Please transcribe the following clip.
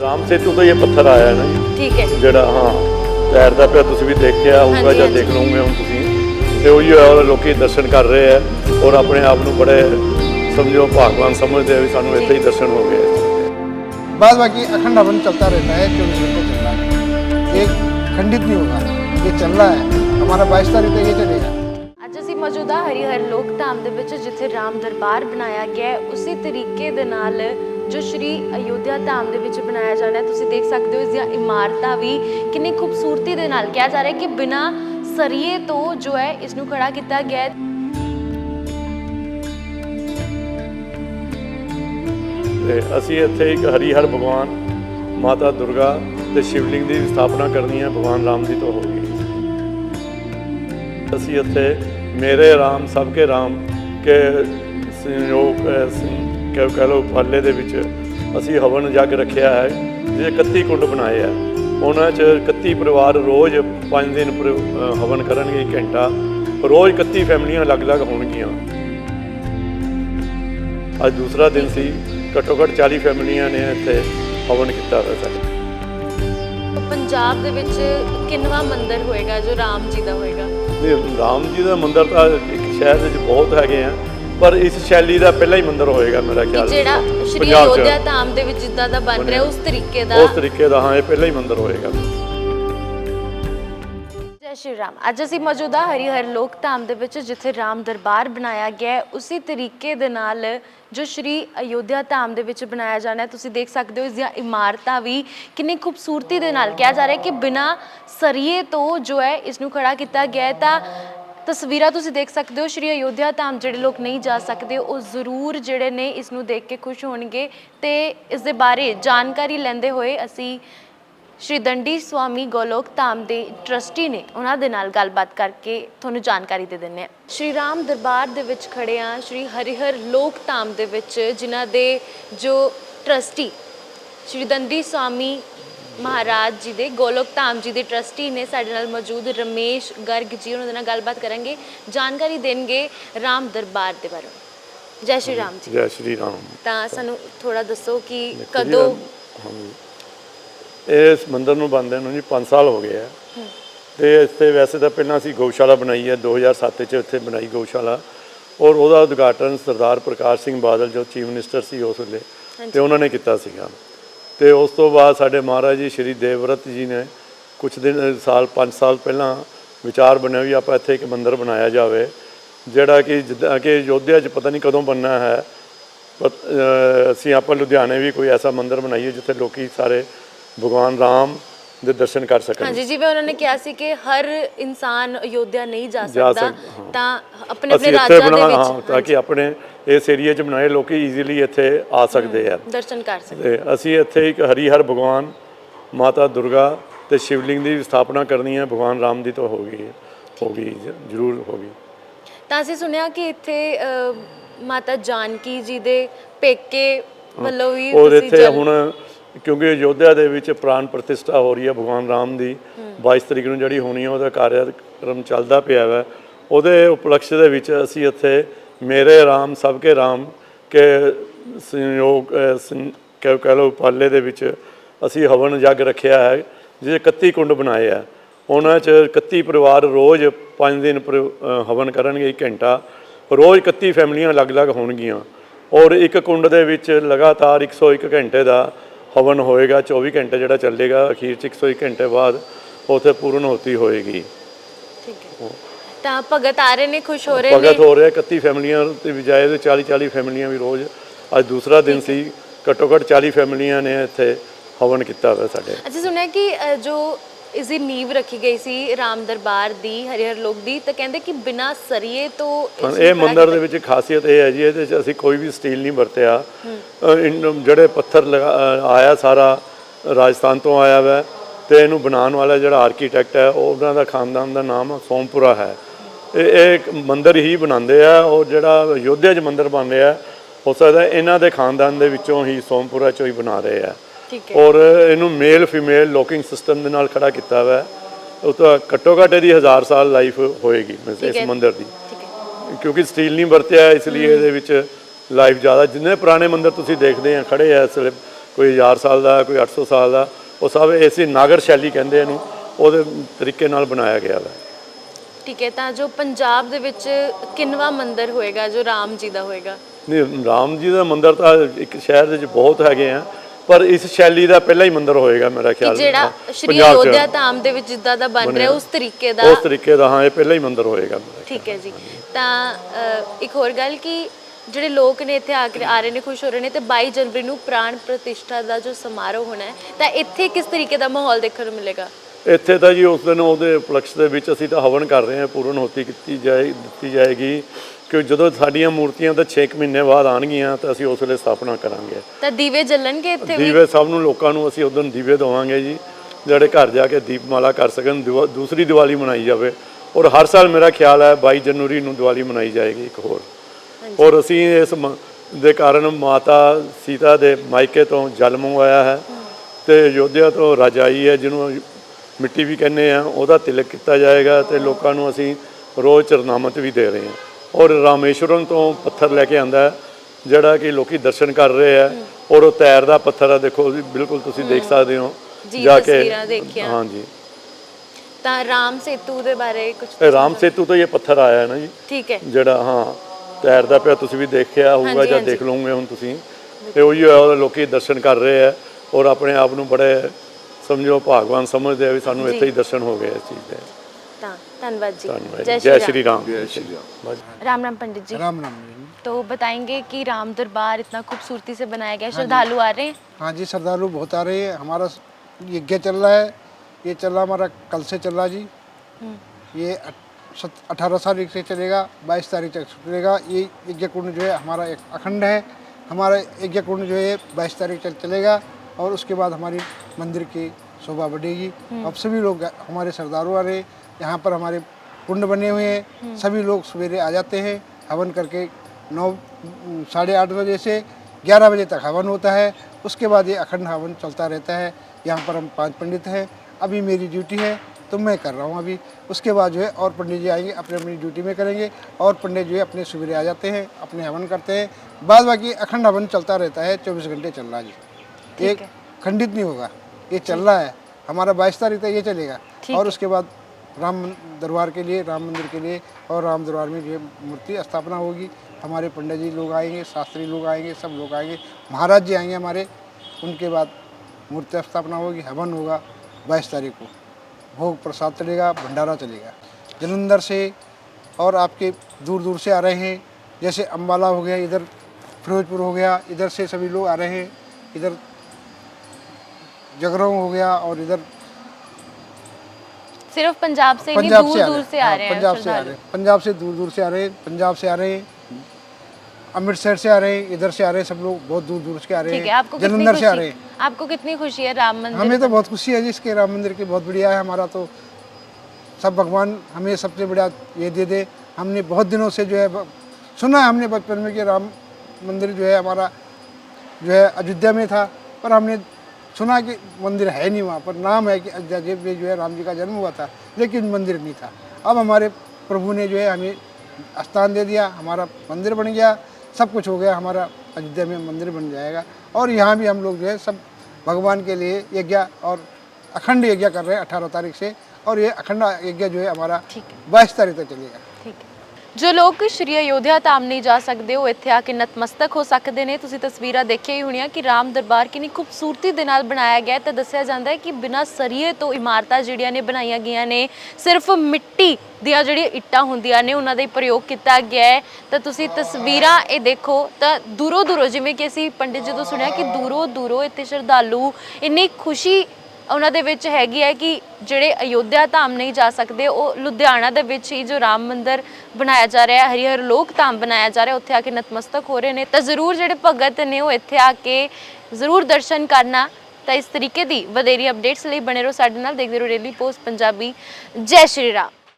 ਰਾਮ ਸੇਤੂ ਤੋਂ ਇਹ ਪੱਥਰ ਆਇਆ ਨਾ ਜੀ ਠੀਕ ਹੈ ਜਿਹੜਾ ਹਾਂ ਤੈਰਦਾ ਪਿਆ ਤੁਸੀਂ ਵੀ ਦੇਖਿਆ ਹੋਊਗਾ ਹਾਂਜੀ, ਜਾਂ ਹਾਂਜੀ। ਦੇਖ ਲਓਗੇ ਹੁਣ ਤੁਸੀਂ ਤੇ ਉਹੀ ਹੈ ਲੋਕੀ ਦਰਸ਼ਨ ਕਰ ਰਹੇ ਆ ਔਰ ਆਪਣੇ ਆਪ ਨੂੰ ਬੜੇ ਸਮਝੋ ਭਾਗਵਾਨ ਸਮਝਦੇ ਆ ਵੀ ਸਾਨੂੰ ਇੱਥੇ ਹੀ ਦਰਸ਼ਨ ਹੋ ਗਏ बाद बाकी अखंड हवन चलता रहता है चौबीस घंटे चल रहा है ये खंडित नहीं होगा ये चल रहा है हमारा बाईस तारीख तक ये चलेगा ਅੱਜ ਅਸੀਂ ਮੌਜੂਦਾ ਹਰੀਹਰ ਲੋਕ ਧਾਮ ਦੇ ਵਿੱਚ ਜਿੱਥੇ ਰਾਮ ਦਰਬਾਰ ਬਣਾਇਆ ਗਿਆ ਹੈ ਉਸੇ ਤਰੀਕੇ ਦੇ ਨਾਲ ਜੋ ਸ਼੍ਰੀ ਅਯੋਧਿਆ ਧਾਮ ਦੇ ਵਿੱਚ ਬਣਾਇਆ ਜਾਣਾ ਹੈ ਤੁਸੀਂ ਦੇਖ ਸਕਦੇ ਹੋ ਇਸ ਦੀਆਂ ਇਮਾਰਤਾਂ ਵੀ ਕਿੰਨੀ ਖੂਬਸੂਰਤੀ ਦੇ ਨਾਲ ਕਿਹਾ ਜਾ ਰਿਹਾ ਹੈ ਕਿ ਬਿਨਾਂ ਸਰੀਏ ਤੋਂ ਜੋ ਹੈ ਇਸ ਨੂੰ ਖੜਾ ਕੀਤਾ ਗਿਆ ਹੈ। ਤੇ ਅਸੀਂ ਇੱਥੇ ਇੱਕ ਹਰੀਹਰ ਭਗਵਾਨ, ਮਾਤਾ ਦੁਰਗਾ ਤੇ ਸ਼ਿਵਲਿੰਗ ਦੀ ਸਥਾਪਨਾ ਕਰਨੀ ਹੈ, ਭਗਵਾਨ ਰਾਮ ਦੀ ਤੋਂ ਹੋ ਗਈ। ਅਸੀਂ ਇੱਥੇ ਮੇਰੇ ਰਾਮ, ਸਭ ਕੇ ਰਾਮ, ਕੇ ਸੰਯੋਗ ਕਹਿ ਕਹਿ ਲਓ ਪਾਲੇ ਦੇ ਵਿੱਚ ਅਸੀਂ ਹਵਨ ਜਗ ਰੱਖਿਆ ਹੈ ਜਿਹਦੇ 31 ਕੁੰਡ ਬਣਾਏ ਆ। ਉਹਨਾਂ 'ਚ 31 ਪਰਿਵਾਰ ਰੋਜ਼ 5 ਦਿਨ ਹਵਨ ਕਰਨਗੇ ਘੰਟਾ। ਰੋਜ਼ 31 ਫੈਮਲੀਆਂ ਅਲੱਗ-ਅਲੱਗ ਹੋਣਗੀਆਂ। ਅੱਜ ਦੂਸਰਾ ਦਿਨ ਸੀ ਘੱਟੋ ਘੱਟ 40 ਫੈਮਲੀਆਂ ਨੇ ਇੱਥੇ ਹਵਨ ਕੀਤਾ ਹੋਇਆ ਸਾਡੇ ਪੰਜਾਬ ਦੇ ਵਿੱਚ ਕਿੰਨਵਾ ਮੰਦਿਰ ਹੋਏਗਾ ਜੋ ਰਾਮ ਜੀ ਦਾ ਹੋਏਗਾ? ਨਹੀਂ ਰਾਮ ਜੀ ਦਾ ਮੰਦਿਰ ਤਾਂ ਇੱਕ ਸ਼ਹਿਰ ਵਿੱਚ ਬਹੁਤ ਹੈਗੇ ਆ। ਪਰ ਇਸ ਸ਼ੈਲੀ ਦਾ ਪਹਿਲਾ ਹੀ ਮੰਦਿਰ ਹੋਏਗਾ ਮੇਰਾ ਖਿਆਲ ਜਿਹੜਾ ਸ਼੍ਰੀ ਪੰਜਾਬ 'ਚ। ਅਯੋਧਿਆ ਧਾਮ ਦੇ ਵਿੱਚ ਜਿੱਦਾਂ ਦਾ ਬਣ ਰਿਹਾ ਉਸ ਤਰੀਕੇ ਦਾ। ਉਸ ਤਰੀਕੇ ਦਾ ਹਾਂ ਇਹ ਪਹਿਲਾ ਹੀ ਮੰਦਿਰ ਹੋਏਗਾ। ਜੈ ਸ਼੍ਰੀ ਰਾਮ। ਅੱਜ ਅਸੀਂ ਮੌਜੂਦਾ ਹਰੀਹਰ ਲੋਕ ਧਾਮ ਦੇ ਵਿੱਚ ਜਿੱਥੇ ਰਾਮ ਦਰਬਾਰ ਬਣਾਇਆ ਗਿਆ ਹੈ। ਉਸੇ ਤਰੀਕੇ ਦੇ ਨਾਲ ਜੋ ਸ਼੍ਰੀ ਅਯੋਧਿਆ ਧਾਮ ਦੇ ਵਿੱਚ ਬਣਾਇਆ ਜਾਣਾ ਹੈ ਤੁਸੀਂ ਦੇਖ ਸਕਦੇ ਹੋ ਇਸ ਦੀਆਂ ਇਮਾਰਤਾਂ ਵੀ ਕਿੰਨੀ ਖੂਬਸੂਰਤੀ ਦੇ ਨਾਲ ਕਿਹਾ ਜਾ ਰਿਹਾ ਹੈ ਕਿ ਬਿਨਾ ਸਰੀਏ ਤੋਂ ਜੋ ਹੈ ਇਸ ਨੂੰ ਖੜਾ ਕੀਤਾ ਗਿਆ ਹੈ। ਤਾਂ ਤਸਵੀਰਾਂ ਤੁਸੀਂ ਦੇਖ ਸਕਦੇ ਹੋ, ਸ਼੍ਰੀ ਅਯੋਧਿਆ ਧਾਮ ਜਿਹੜੇ ਲੋਕ ਨਹੀਂ ਜਾ ਸਕਦੇ, ਉਹ ਜ਼ਰੂਰ ਜਿਹੜੇ ਨੇ ਇਸ ਨੂੰ ਦੇਖ ਕੇ ਖੁਸ਼ ਹੋਣਗੇ ਤੇ ਇਸ ਦੇ ਬਾਰੇ ਜਾਣਕਾਰੀ ਲੈਂਦੇ ਹੋਏ ਅਸੀਂ ਸ਼੍ਰੀ ਦੰਡੀ ਸਵਾਮੀ ਗੋਲੋਕ ਧਾਮ ਦੇ ਟਰਸਟੀ ਨੇ ਉਹਨਾਂ ਦੇ ਨਾਲ ਗੱਲਬਾਤ ਕਰਕੇ ਤੁਹਾਨੂੰ ਜਾਣਕਾਰੀ ਦੇ ਦਿੰਨੇ ਆ ਸ਼੍ਰੀ ਰਾਮ ਦਰਬਾਰ ਦੇ ਵਿੱਚ ਖੜੇ ਆ ਸ਼੍ਰੀ ਹਰਿਹਰ ਲੋਕ ਧਾਮ ਦੇ ਵਿੱਚ, ਜਿਨ੍ਹਾਂ ਦੇ ਜੋ ਟਰਸਟੀ, ਸ਼੍ਰੀ ਦੰਡੀ ਸਵਾਮੀ ਮਹਾਰਾਜ ਜੀ ਦੇ ਗੋਲੋਕ ਧਾਮ ਜੀ ਦੇ ਟਰਸਟੀ ਨੇ ਸਾਡੇ ਨਾਲ ਮੌਜੂਦ ਰਮੇਸ਼ ਗਰਗ ਜੀ ਉਹਨਾਂ ਦੇ ਨਾਲ ਗੱਲਬਾਤ ਕਰਾਂਗੇ। ਜਾਣਕਾਰੀ ਦੇਣਗੇ ਰਾਮ ਦਰਬਾਰ ਦੇ ਬਾਰੇ। ਜੈ ਸ਼੍ਰੀ ਰਾਮ ਜੀ। ਜੈ ਸ਼੍ਰੀ ਰਾਮ। ਤਾਂ ਸਾਨੂੰ ਥੋੜਾ ਦੱਸੋ ਕਿ ਕਦੋਂ ਇਸ ਮੰਦਿਰ ਨੂੰ ਬਣਦੇ ਨੂੰ ਜੀ 5 ਸਾਲ ਹੋ ਗਏ ਆ। ਤੇ ਇੱਥੇ ਵੈਸੇ ਤਾਂ ਪਹਿਲਾਂ ਅਸੀਂ ਗਊਸ਼ਾਲਾ ਬਣਾਈ ਹੈ 2007 ਚ ਇੱਥੇ ਬਣਾਈ ਗਊਸ਼ਾਲਾ। ਔਰ ਉਹਦਾ ਉਦਘਾਟਨ ਸਰਦਾਰ ਪ੍ਰਕਾਸ਼ ਸਿੰਘ ਬਾਦਲ ਜੋ ਚੀਫ ਮਿਨਿਸਟਰ ਸੀ ਉਸ ਵੇਲੇ ਤੇ ਉਹਨਾਂ ਨੇ ਕੀਤਾ ਸੀਗਾ। ਤੇ ਉਸ ਤੋਂ ਬਾਅਦ ਸਾਡੇ ਮਹਾਰਾਜ ਜੀ ਸ਼੍ਰੀ ਦੇਵਰਤ ਜੀ ਨੇ ਕੁਝ ਦਿਨ ਸਾਲ 5 ਸਾਲ ਪਹਿਲਾਂ ਵਿਚਾਰ ਬਣਿਆ ਵੀ ਆਪਾਂ ਇੱਥੇ ਇੱਕ ਮੰਦਿਰ ਬਣਾਇਆ ਜਾਵੇ ਜਿਹੜਾ ਕਿ ਜਿੱਦਾਂ ਕਿ ਯੋਧਿਆ 'ਚ ਪਤਾ ਨਹੀਂ ਕਦੋਂ ਬਣਨਾ ਹੈ ਅਸੀਂ ਆਪਾਂ ਲੁਧਿਆਣੇ ਵੀ ਕੋਈ ਐਸਾ ਮੰਦਿਰ ਬਣਾਈਏ ਜਿੱਥੇ ਲੋਕੀ ਸਾਰੇ ਭਗਵਾਨ ਰਾਮ ਦੇ ਦਰਸ਼ਨ ਕਰ ਸਕਣ ਹਾਂਜੀ ਜਿਵੇਂ ਉਹਨਾਂ ਨੇ ਕਿਹਾ ਸੀ ਕਿ ਹਰ ਇਨਸਾਨ ਅਯੋਧਿਆ ਨਹੀਂ ਜਾ ਸਕਦਾ। ਤਾਂ ਆਪਣੇ ਆਪਣੇ ਰਾਜਾਂ ਦੇ ਵਿੱਚ ਤਾਂ ਕਿ ਆਪਣੇ ਇਸ ਏਰੀਆ 'ਚ ਬਣਾਏ ਲੋਕੀ ਈਜ਼ੀਲੀ ਇੱਥੇ ਆ ਸਕਦੇ ਆ। ਦਰਸ਼ਨ ਕਰ ਸਕਣ ਤੇ ਅਸੀਂ ਇੱਥੇ ਇੱਕ ਹਰੀਹਰ ਭਗਵਾਨ ਮਾਤਾ ਦੁਰਗਾ ਤੇ ਸ਼ਿਵਲਿੰਗ ਦੀ ਸਥਾਪਨਾ ਕਰਨੀ ਹੈ। ਭਗਵਾਨ ਰਾਮ ਦੀ ਤੋਂ ਹੋਗੀ ਹੋਗੀ ਜ਼ਰੂਰ ਹੋਗੀ ਤਾਂ ਅਸੀਂ ਸੁਣਿਆ ਕਿ ਇੱਥੇ ਮਾਤਾ ਜਾਨਕੀ ਜੀ ਦੇ ਪੇਕੇ ਵੱਲੋਂ ਵੀ ਔਰ ਤੁਸੀਂ ਇੱਥੇ ਜਲ- ਹੁਣ ਕਿਉਂਕਿ ਅਯੋਧਿਆ ਦੇ ਵਿੱਚ ਪ੍ਰਾਨ ਪ੍ਰਤਿਸ਼ਠਾ ਹੋ ਰਹੀ ਹੈ ਭਗਵਾਨ ਰਾਮ ਦੀ 22 ਤਰੀਕ ਨੂੰ ਜਿਹੜੀ ਹੋਣੀ ਹੈ ਉਹਦਾ ਕਾਰਜਕ੍ਰਮ ਚੱਲਦਾ ਪਿਆ ਹੈ ਉਹਦੇ ਉਪਲਕਸ਼ ਦੇ ਵਿੱਚ ਅਸੀਂ ਇੱਥੇ ਮੇਰੇ ਰਾਮ ਸਭ ਕੇ ਰਾਮ ਕੇ ਸੰਯੋਗ ਕਹਿ ਕਹਿ ਲਓ ਪਾਲੇ ਦੇ ਵਿੱਚ ਅਸੀਂ ਹਵਨ ਜਗ ਰੱਖਿਆ ਹੈ ਜਿਹਦੇ 31 ਕੁੰਡ ਬਣਾਏ ਆ ਉਹਨਾਂ 'ਚ 31 ਪਰਿਵਾਰ ਰੋਜ਼ 5 ਦਿਨ ਹਵਨ ਕਰਨਗੇ ਇੱਕ ਘੰਟਾ। ਰੋਜ਼ 31 ਫੈਮਲੀਆਂ ਅਲੱਗ-ਅਲੱਗ ਹੋਣਗੀਆਂ। ਔਰ ਇੱਕ ਕੁੰਡ ਦੇ ਵਿੱਚ ਲਗਾਤਾਰ 101 ਘੰਟੇ ਦਾ ਹਵਨ ਹੋਏਗਾ 24 ਘੰਟੇ ਜਿਹੜਾ ਚੱਲੇਗਾ ਅਖੀਰ 'ਚ 101 ਘੰਟੇ ਬਾਅਦ ਉੱਥੇ ਪੂਰਨ ਹੋਤੀ ਹੋਏਗੀ। ਠੀਕ ਹੈ। ਤਾਂ ਭਗਤ ਆ ਰਹੇ ਨੇ ਖੁਸ਼ ਹੋ ਰਹੇ ਨੇ। ਭਗਤ ਹੋ ਰਿਹਾ 31 ਫੈਮਲੀਆਂ ਤੇ ਵਿਜਾਏ ਦੇ 40 40 ਫੈਮਲੀਆਂ ਵੀ ਰੋਜ਼। ਅੱਜ ਦੂਸਰਾ ਦਿਨ ਸੀ ਘੱਟੋ ਘੱਟ 40 ਫੈਮਲੀਆਂ ਨੇ ਇੱਥੇ ਹਵਨ ਕੀਤਾ ਹੋਇਆ ਸਾਡੇ। ਅਸੀਂ ਸੁਣਿਆ ਕਿ ਅ, ਜੋ ਇਸ ਦੀ ਨੀਂਵ ਰੱਖੀ ਗਈ ਸੀ ਰਾਮ ਦਰਬਾਰ ਦੀ ਹਰਿਹਰ ਲੋਕ ਦੀ ਤਾਂ ਕਹਿੰਦੇ ਕਿ ਬਿਨਾ ਸਰੀਏ ਤੋਂ ਇਸ ਨੂੰ ਇਹ ਖੜਾ ਮੰਦਿਰ ਦੇ ਵਿੱਚ ਖਾਸੀਅਤ ਇਹ ਹੈ ਜੀ ਇਹਦੇ 'ਚ ਅਸੀਂ ਕੋਈ ਵੀ ਸਟੀਲ ਨਹੀਂ ਵਰਤਿਆ। ਇਨ- ਜਿਹੜੇ ਪੱਥਰ ਲਗਾ- ਆਇਆ ਸਾਰਾ ਰਾਜਸਥਾਨ ਤੋਂ ਆਇਆ ਵਾ ਤੇ ਇਹਨੂੰ ਬਣਾਉਣ ਵਾਲਾ ਜਿਹੜਾ ਆਰਕੀਟੈਕਟ ਹੈ ਉਹ ਉਹਨਾਂ ਦਾ ਖਾਨਦਾਨ ਦਾ ਨਾਮ ਸੋਮਪੁਰਾ ਹੈ। ਇਹ ਇੱਕ ਮੰਦਿਰ ਹੀ ਬਣਾਉਂਦੇ ਆ ਉਹ ਜਿਹੜਾ ਯੋਧਿਆ 'ਚ ਮੰਦਿਰ ਬਣ ਰਿਹਾ ਹੋ ਸਕਦਾ ਇਹਨਾਂ ਦੇ ਖਾਨਦਾਨ ਦੇ ਵਿੱਚੋਂ ਹੀ ਸੋਮਪੁਰਾ 'ਚੋਂ ਹੀ ਬਣਾ ਰਹੇ ਆ। ਔਰ ਇਹਨੂੰ ਮੇਲ ਫੀਮੇਲ ਲੋਕਿੰਗ ਸਿਸਟਮ ਦੇ ਨਾਲ ਖੜਾ ਕੀਤਾ ਹੋਇਆ ਉਹ ਤਾਂ ਘੱਟੋ ਘੱਟ ਇਹਦੀ ਹਜ਼ਾਰ ਸਾਲ ਲਾਈਫ ਹੋਏਗੀ ਇਸ। ਮੰਦਿਰ ਦੀ। ਕਿਉਂਕਿ ਸਟੀਲ ਨਹੀਂ ਵਰਤਿਆ ਇਸ ਲਈ ਇਹਦੇ ਵਿੱਚ ਲਾਈਫ ਜ਼ਿਆਦਾ। ਜਿੰਨੇ ਪੁਰਾਣੇ ਮੰਦਿਰ ਤੁਸੀਂ ਦੇਖਦੇ ਆ ਖੜੇ ਆ ਇਸ ਵੇਲੇ ਕੋਈ 1000 ਸਾਲ ਦਾ ਕੋਈ 800 ਸਾਲ ਦਾ ਉਹ ਸਭ ਇਸੇ ਨਾਗਰ ਸ਼ੈਲੀ ਕਹਿੰਦੇ ਇਹਨੂੰ ਉਹਦੇ ਤਰੀਕੇ ਨਾਲ ਬਣਾਇਆ ਗਿਆ ਹੈ ਠੀਕ ਹੈ ਤਾਂ ਜੋ ਪੰਜਾਬ ਦੇ ਵਿੱਚ ਕਿੰਨਵਾ ਮੰਦਿਰ ਹੋਏਗਾ ਜੋ ਰਾਮ ਜੀ ਦਾ ਹੋਏਗਾ? ਨਹੀਂ ਰਾਮ ਜੀ ਦਾ ਮੰਦਿਰ ਤਾਂ ਇੱਕ ਸ਼ਹਿਰ ਦੇ ਵਿੱਚ ਬਹੁਤ ਹੈਗੇ ਆ ਪਰ ਇਸ ਸ਼ੈਲੀ ਦਾ ਪਹਿਲਾ ਹੀ ਮੰਦਿਰ ਹੋਏਗਾ ਮੇਰਾ ਖਿਆਲ ਜਿਹੜਾ ਸ਼੍ਰੀ। ਅਯੋਧਿਆ ਧਾਮ ਦੇ ਵਿੱਚ ਜਿੱਦਾਂ ਦਾ ਬਣ ਰਿਹਾ ਉਸ ਤਰੀਕੇ ਦਾ ਉਸ ਤਰੀਕੇ ਦਾ ਹਾਂ ਇਹ ਪਹਿਲਾ ਹੀ ਮੰਦਿਰ ਹੋਏਗਾ ਠੀਕ ਹੈ ਜੀ। ਤਾਂ ਇੱਕ ਹੋਰ ਗੱਲ ਕਿ ਜਿਹੜੇ ਲੋਕ ਨੇ ਇੱਥੇ ਆ ਕੇ ਆ ਰਹੇ ਨੇ ਖੁਸ਼ ਹੋ ਰਹੇ ਨੇ ਤੇ 22 ਜਨਵਰੀ ਨੂੰ ਪ੍ਰਾਣ ਪ੍ਰਤਿਸ਼ਠਾ ਦਾ ਜੋ ਸਮਾਰੋਹ ਹੋਣਾ ਹੈ ਤਾਂ ਇੱਥੇ ਕਿਸ ਤਰੀਕੇ ਦਾ ਮਾਹੌਲ ਦੇਖਣ ਨੂੰ ਮਿਲੇਗਾ? ਇੱਥੇ ਤਾਂ ਜੀ ਉਸ ਦਿਨ ਉਹਦੇ ਉਪਲਕਸ਼ ਦੇ ਵਿੱਚ ਅਸੀਂ ਤਾਂ ਹਵਨ ਕਰ ਰਹੇ ਹਾਂ ਪੂਰਨ ਹੋਤੀ ਕੀਤੀ ਜਾਏ ਦਿੱਤੀ ਜਾਏਗੀ ਕਿ ਜਦੋਂ ਸਾਡੀਆਂ ਮੂਰਤੀਆਂ ਤਾਂ 6 ਮਹੀਨੇ ਬਾਅਦ ਆਣਗੀਆਂ ਤਾਂ ਅਸੀਂ ਉਸ ਵੇਲੇ ਸਥਾਪਨਾ ਕਰਾਂਗੇ। ਤਾਂ ਦੀਵੇ ਜਲਣਗੇ ਇੱਥੇ ਵੀ? ਦੀਵੇ ਸਭ ਨੂੰ ਲੋਕਾਂ ਨੂੰ ਅਸੀਂ ਉਦੋਂ ਦੀਵੇ ਦਵਾਂਗੇ ਜੀ ਜਿਹੜੇ ਘਰ ਜਾ ਕੇ ਦੀਪਮਾਲਾ ਕਰ ਸਕਣ ਦਿਵਾ- ਦੂਸਰੀ ਦੀਵਾਲੀ ਮਨਾਈ ਜਾਵੇ। ਔਰ ਹਰ ਸਾਲ ਮੇਰਾ ਖਿਆਲ ਹੈ 22 ਜਨਵਰੀ ਨੂੰ ਦੀਵਾਲੀ ਮਨਾਈ ਜਾਏਗੀ ਇੱਕ ਹੋਰ। ਔਰ ਅਸੀਂ ਇਸ ਮ- ਦੇ ਕਾਰਨ ਮਾਤਾ ਸੀਤਾ ਦੇ ਮਾਇਕੇ ਤੋਂ ਜਲ ਮੰਗਵਾਇਆ ਹੈ ਤੇ ਅਯੋਧਿਆ ਤੋਂ ਰਾਜਾਈ ਹੈ ਜਿਹਨੂੰ ਮਿੱਟੀ ਵੀ ਕਹਿੰਦੇ ਆ ਉਹਦਾ ਤਿਲਕ ਕੀਤਾ ਜਾਏਗਾ ਤੇ ਲੋਕਾਂ ਨੂੰ ਅਸੀਂ ਰੋਜ਼ ਚਰਨਾਮਤ ਵੀ ਦੇ ਰਹੇ ਹਾਂ। ਔਰ ਰਾਮੇਸ਼ਵਰਮ ਤੋਂ ਪੱਥਰ ਲੈ ਕੇ ਆਂਦਾ ਜਿਹੜਾ ਕਿ ਲੋਕੀ ਦਰਸ਼ਨ ਕਰ ਰਹੇ ਆ ਔਰ ਉਹ ਤੈਰਦਾ ਪੱਥਰ ਆ ਦੇਖੋ ਬਿਲਕੁਲ ਤੁਸੀਂ ਦੇਖ ਸਕਦੇ ਹੋ ਜੀ, ਕੇ। ਹਾਂਜੀ ਤਾਂ ਰਾਮ ਸੇਤੂ ਦੇ ਬਾਰੇ ਕੁਝ ਰਾਮ ਸੇਤੂ ਤੋਂ ਇਹ ਪੱਥਰ ਆਇਆ ਹੈ ਨਾ ਜੀ। ਠੀਕ ਹੈ। ਜਿਹੜਾ ਹਾਂ ਤੈਰਦਾ ਪਿਆ ਤੁਸੀਂ ਵੀ ਦੇਖਿਆ ਹੋਊਗਾ ਜਾਂ। ਦੇਖ ਲਓਗੇ ਹੁਣ ਤੁਸੀਂ। ਤੇ ਉਹੀ ਲੋਕੀ ਦਰਸ਼ਨ ਕਰ ਰਹੇ ਆ ਔਰ ਆਪਣੇ ਆਪ ਨੂੰ ਬੜੇ ਸਮਝੋ ਭਾਗਵਾਨ ਸਮਝਦੇ ਆ ਵੀ ਸਾਨੂੰ ਜੀ। ਇੱਥੇ ਹੀ ਦਰਸ਼ਨ ਹੋ ਗਏ ਇਸ ਚੀਜ਼ ਦੇ ਤਾਂ ਧੰਨਵਾਦ ਜੀ ਧੰਨਵਾਦ ਜੈ ਜੀ। ਜੈ ਸ਼੍ਰੀ ਸ਼੍ਰੀ ਰਾਮ ਰਾਮ जय श्री राम राम राम पंडित जी राम राम जी तो बताएंगे कि राम दरबार इतना खूबसूरती से बनाया गया है श्रद्धालु आ रहे हैं हाँ जी श्रद्धालु बहुत आ रहे हैं हमारा यज्ञ चल रहा है ये चल रहा हमारा कल से चल रहा जी ये अठारह तारीख से चलेगा बाईस तारीख तक चलेगा ये यज्ञ कुंड जो है हमारा एक अखंड है हमारा यज्ञ कुंड जो है बाईस तारीख तक चलेगा और उसके बाद हमारी मंदिर की शोभा बढ़ेगी। अब सभी लोग हमारे श्रद्धालु आ रहे यहाँ पर हमारे कुंड बने हुए हैं। सभी लोग सवेरे आ जाते हैं। हवन करके नौ, साढ़े आठ बजे से ग्यारह बजे तक हवन होता है। उसके बाद ये अखंड हवन चलता रहता है। यहाँ पर हम पाँच पंडित हैं। अभी मेरी ड्यूटी है तो मैं कर रहा हूँ अभी। उसके बाद जो है और पंडित जी आएँगे, अपने अपनी ड्यूटी में करेंगे। और पंडित जो है अपने सवेरे आ जाते हैं, अपने हवन करते हैं। बाद बाकी अखंड हवन चलता रहता है। चौबीस घंटे चल रहा है जी। ये खंडित नहीं होगा। ये चल रहा है। हमारा बाईस तारीख तक ये चलेगा। और उसके बाद राम दरबार के लिए राम मंदिर के लिए और राम दरबार में है मूर्ति स्थापना होगी। हमारे पंडित जी लोग आएँगे शास्त्री लोग आएँगे सब लोग आएँगे। महाराज जी आएँगे हमारे। उनके बाद मूर्ति स्थापना होगी हवन होगा बाईस तारीख को। भोग प्रसाद चलेगा भंडारा चलेगा। जलंधर से और आपके दूर दूर से आ रहे हैं। जैसे अम्बाला हो गया इधर फिरोजपुर हो गया इधर से सभी लोग आ रहे हैं। इधर जगरांव हो गया और इधर सिर्फ़ पंजाब से पंजाब दूर से आ दूर रहे से हैं। आ हाँ, रहे हैं पंजाब से आ रहे हैं। पंजाब से दूर दूर से आ रहे हैं पंजाब से आ रहे हैं अमृतसर से आ रहे हैं इधर से आ रहे हैं सब लोग बहुत दूर दूर से आ रहे हैं जलंधर से आ रहे हैं। आपको कितनी खुशी है राम मंदिर हमें तो बहुत खुशी है जी इसके राम मंदिर की बहुत बढ़िया है हमारा तो। सब भगवान हमें सबसे बड़ा ये दे दे। हमने बहुत दिनों से जो है सुना है हमने बचपन में कि राम मंदिर जो है हमारा जो है अयोध्या में था पर हमने सुना कि मंदिर है नहीं वहाँ पर नाम है कि अयोध्या में जो है राम जी का जन्म हुआ था लेकिन मंदिर नहीं था। अब हमारे प्रभु ने जो है हमें स्थान दे दिया हमारा मंदिर बन गया सब कुछ हो गया हमारा अयोध्या में मंदिर बन जाएगा। और यहाँ भी हम लोग जो है सब भगवान के लिए यज्ञ और अखंड यज्ञ कर रहे हैं अठारह तारीख से और ये अखंड यज्ञ जो है हमारा बाईस तारीख तक चलेगा। ਜੋ ਲੋਕ ਸ਼੍ਰੀ ਅਯੋਧਿਆ ਧਾਮ ਨਹੀਂ ਜਾ ਸਕਦੇ, ਉਹ ਇੱਥੇ ਆ ਕੇ ਨਤਮਸਤਕ ਹੋ ਸਕਦੇ ਨੇ। ਤੁਸੀਂ ਤਸਵੀਰਾਂ ਦੇਖੀਆਂ ਹੀ ਹੋਣੀਆਂ ਕਿ ਰਾਮ ਦਰਬਾਰ ਕਿੰਨੀ ਖੂਬਸੂਰਤੀ ਦੇ ਨਾਲ ਬਣਾਇਆ ਗਿਆ ਹੈ। ਤੇ ਦੱਸਿਆ ਜਾਂਦਾ ਹੈ ਕਿ ਬਿਨਾਂ ਸਰੀਏ ਤੋਂ ਇਮਾਰਤਾਂ ਜਿਹੜੀਆਂ ਨੇ ਬਣਾਈਆਂ ਗਈਆਂ ਨੇ, ਸਿਰਫ ਮਿੱਟੀ ਦੀਆਂ ਜਿਹੜੀਆਂ ਇੱਟਾਂ ਹੁੰਦੀਆਂ ਨੇ, ਉਹਨਾਂ ਦਾ ਹੀ ਪ੍ਰਯੋਗ ਕੀਤਾ ਗਿਆ ਹੈ। ਤਾਂ ਤੁਸੀਂ ਤਸਵੀਰਾਂ ਇਹ ਦੇਖੋ, ਤਾਂ ਦੂਰੋਂ ਦੂਰੋਂ ਜਿਵੇਂ ਕਿ ਅਸੀਂ ਪੰਡਿਤ ਜੀ ਤੋਂ ਸੁਣਿਆ ਕਿ ਦੂਰੋਂ ਦੂਰੋਂ ਇੱਥੇ ਸ਼ਰਧਾਲੂ ਇੰਨੀ ਖੁਸ਼ੀ ਉਹਨਾਂ ਦੇ ਵਿੱਚ ਹੈਗੀ ਹੈ ਕਿ ਜਿਹੜੇ ਅਯੋਧਿਆ ਧਾਮ ਨਹੀਂ ਜਾ ਸਕਦੇ, ਉਹ ਲੁਧਿਆਣਾ ਦੇ ਵਿੱਚ ਹੀ ਜੋ ਰਾਮ ਮੰਦਿਰ ਬਣਾਇਆ ਜਾ ਰਿਹਾ ਹੈ, ਹਰੀਹਰ ਲੋਕ ਧਾਮ ਬਣਾਇਆ ਜਾ ਰਿਹਾ ਉੱਥੇ ਆ ਕੇ ਨਤਮਸਤਕ ਹੋ ਰਹੇ ਨੇ। ਤਾਂ ਜ਼ਰੂਰ ਜਿਹੜੇ ਭਗਤ ਨੇ ਉਹ ਇੱਥੇ ਆ ਕੇ ਜ਼ਰੂਰ ਦਰਸ਼ਨ ਕਰਨਾ। ਤਾਂ ਇਸ ਤਰੀਕੇ ਦੀ ਵਧੇਰੀ ਅਪਡੇਟਸ ਲਈ ਬਣੇ ਰਹੋ ਸਾਡੇ ਨਾਲ, ਦੇਖਦੇ ਰਹੋ ਡੇਲੀ ਪੋਸਟ ਪੰਜਾਬੀ। ਜੈ ਸ਼੍ਰੀ ਰਾਮ।